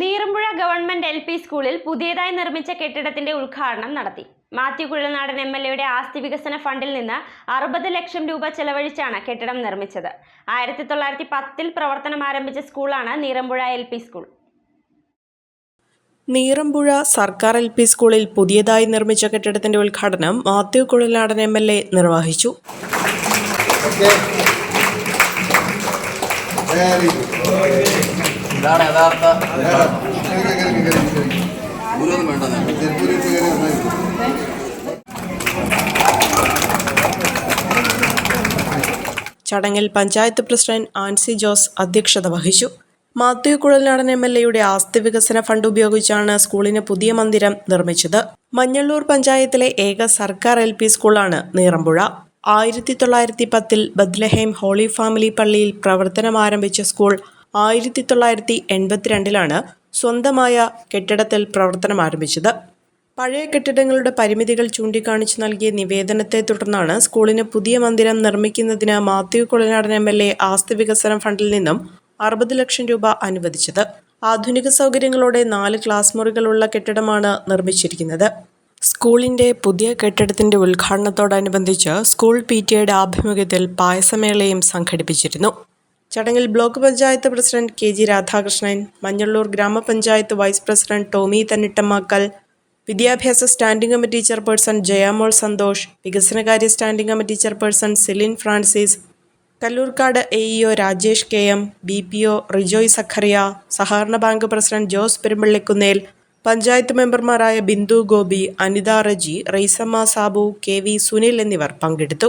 നീറുമ്പുഴ government L P സ്കൂളിൽ പുതിയതായി നിർമ്മിച്ച കെട്ടിടത്തിന്റെ ഉദ്ഘാടനം നടത്തി. മാത്യു കുഴൽനാടൻ എം എൽ എയുടെ ആസ്തി വികസന ഫണ്ടിൽ നിന്ന് അറുപത് ലക്ഷം രൂപ ചെലവഴിച്ചാണ് കെട്ടിടം നിർമ്മിച്ചത്. ആയിരത്തി തൊള്ളായിരത്തി പത്തിൽ പ്രവർത്തനം ആരംഭിച്ച സ്കൂളാണ് Neerampuzha L P school. Neerampuzha സർക്കാർ എൽ പി സ്കൂളിൽ പുതിയതായി നിർമ്മിച്ച കെട്ടിടത്തിന്റെ ഉദ്ഘാടനം Mathew Kuzhalnadan M L A നിർവഹിച്ചു. Very ഗുഡ് ഇതാണ് യഥാർത്ഥ വേണ്ട ചടങ്ങിൽ പഞ്ചായത്ത് പ്രസിഡന്റ് ആൻസി ജോസ് അധ്യക്ഷത വഹിച്ചു. മാത്യു കുഴൽനാടൻ എം എൽ എയുടെ ആസ്തി വികസന ഫണ്ട് ഉപയോഗിച്ചാണ് സ്കൂളിന് പുതിയ മന്ദിരം നിർമ്മിച്ചത്. മഞ്ഞള്ളൂർ പഞ്ചായത്തിലെ ഏക സർക്കാർ എൽ പി സ്കൂളാണ് നീറമ്പുഴ. ആയിരത്തി തൊള്ളായിരത്തി പത്തിൽ ബദ്ലഹേം ഹോളി ഫാമിലി പള്ളിയിൽ പ്രവർത്തനം ആരംഭിച്ച സ്കൂൾ ആയിരത്തി തൊള്ളായിരത്തി എൺപത്തിരണ്ടിലാണ് സ്വന്തമായ കെട്ടിടത്തിൽ പ്രവർത്തനം ആരംഭിച്ചത്. പഴയ കെട്ടിടങ്ങളുടെ പരിമിതികൾ ചൂണ്ടിക്കാണിച്ചു നൽകിയ നിവേദനത്തെ തുടർന്നാണ് സ്കൂളിന് പുതിയ മന്ദിരം നിർമ്മിക്കുന്നതിന് Mathew Kuzhalnadan M L A ആസ്തി വികസന ഫണ്ടിൽ നിന്നും അറുപത് ലക്ഷം രൂപ അനുവദിച്ചത്. ആധുനിക സൗകര്യങ്ങളോടെ നാല് ക്ലാസ് മുറികളുള്ള കെട്ടിടമാണ് നിർമ്മിച്ചിരിക്കുന്നത്. സ്കൂളിന്റെ പുതിയ കെട്ടിടത്തിന്റെ ഉദ്ഘാടനത്തോടനുബന്ധിച്ച് സ്കൂൾ പി ടിയുടെ ആഭിമുഖ്യത്തിൽ പായസമേളയും സംഘടിപ്പിച്ചിരുന്നു. ചടങ്ങിൽ block panchayat president K G Radhakrishnan Manjalloor ഗ്രാമപഞ്ചായത്ത് വൈസ് പ്രസിഡന്റ് ടോമി തന്നിട്ടമ്മക്കൽ വിദ്യാഭ്യാസ standing committee chairperson Jayamol Santhosh വികസനകാര്യ standing committee chairperson Silin Francis Kallurkad A EO Rajesh K M B P O Rijoy Zacharia സഹകരണ bank president Jose Perumpallikunnel panchayat മെമ്പർമാരായ Bindu Gopi Anitha Reji Raisamma Sabu K V Sunil എന്നിവർ പങ്കെടുത്തു.